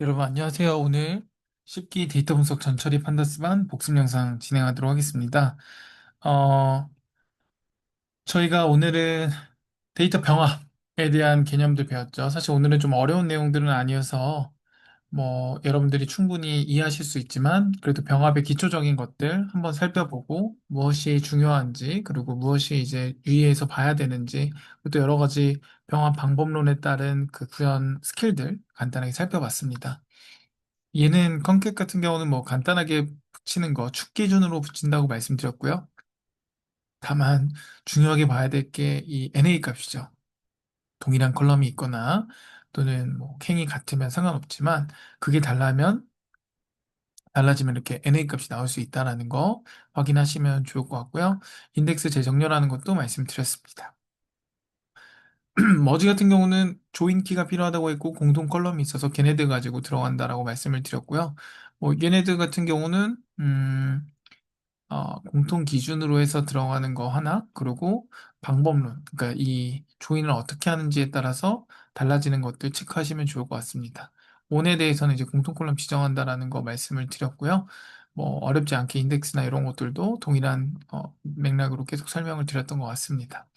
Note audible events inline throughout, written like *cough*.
여러분 안녕하세요. 오늘 쉽게 데이터 분석 전처리 판다스반 복습 영상 진행하도록 하겠습니다. 어, 저희가 오늘은 데이터 병합에 대한 개념들 배웠죠. 사실 오늘은 좀 어려운 내용들은 아니어서 뭐 여러분들이 충분히 이해하실 수 있지만 그래도 병합의 기초적인 것들 한번 살펴보고 무엇이 중요한지 그리고 무엇이 이제 유의해서 봐야 되는지 또 여러 가지 병합 방법론에 따른 그 구현 스킬들 간단하게 살펴봤습니다. 얘는 컨캣 같은 경우는 뭐 간단하게 붙이는 거, 축 기준으로 붙인다고 말씀드렸고요. 다만 중요하게 봐야 될 게 이 NA 값이죠. 동일한 컬럼이 있거나 또는 뭐 캥이 같으면 상관없지만 그게 달라면 달라지면 이렇게 NA 값이 나올 수 있다는 거 확인하시면 좋을 것 같고요. 인덱스 재정렬하는 것도 말씀드렸습니다. *clears throat* 머지 같은 경우는 조인 키가 필요하다고 했고 공동 컬럼이 있어서 걔네들 가지고 들어간다라고 말씀을 드렸고요. 뭐 얘네들 같은 경우는 음, 어, 공통 기준으로 해서 들어가는 거 하나, 그리고 방법론, 그러니까 이 조인을 어떻게 하는지에 따라서 달라지는 것들 체크하시면 좋을 것 같습니다. 원에 대해서는 이제 공통 콜럼 지정한다라는 거 말씀을 드렸고요. 뭐 어렵지 않게 인덱스나 이런 것들도 동일한 어, 맥락으로 계속 설명을 드렸던 것 같습니다.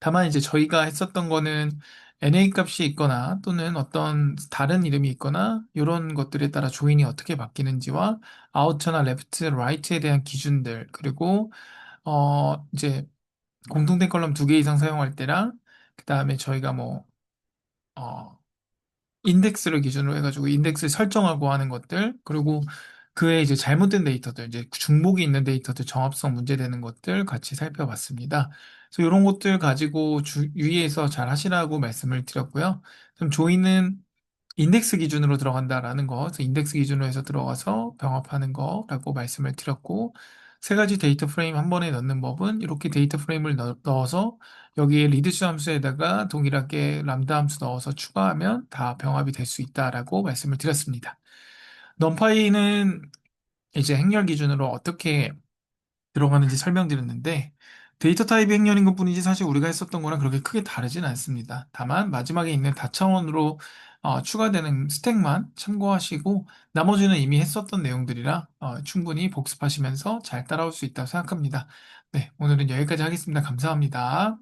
다만 이제 저희가 했었던 거는 NA 값이 있거나 또는 어떤 다른 이름이 있거나 이런 것들에 따라 조인이 어떻게 바뀌는지와 아우터나 레프트, 라이트에 대한 기준들 그리고 어 이제 공통된 컬럼 두 개 이상 사용할 때랑 그 다음에 저희가 뭐 어, 인덱스를 기준으로 해가지고 인덱스 설정하고 하는 것들, 그리고 그에 이제 잘못된 데이터들, 이제 중복이 있는 데이터들 정합성 문제되는 것들 같이 살펴봤습니다. 그래서 이런 것들 가지고 주, 유의해서 잘 하시라고 말씀을 드렸고요. 그럼 조이는 인덱스 기준으로 들어간다라는 거, 그래서 인덱스 기준으로 해서 들어가서 병합하는 거라고 말씀을 드렸고, 세 가지 데이터 프레임 한 번에 넣는 법은 이렇게 데이터 프레임을 넣, 어서 여기에 리드스 함수에다가 동일하게 람다 함수 넣어서 추가하면 다 병합이 될 수 있다라고 말씀을 드렸습니다. 넘파이는 이제 행렬 기준으로 어떻게 들어가는지 설명드렸는데 데이터 타입이 행렬인 것뿐이지 사실 우리가 했었던 거랑 그렇게 크게 다르진 않습니다. 다만 마지막에 있는 다차원으로 어, 추가되는 스택만 참고하시고 나머지는 이미 했었던 내용들이라 어, 충분히 복습하시면서 잘 따라올 수 있다고 생각합니다. 네, 오늘은 여기까지 하겠습니다. 감사합니다.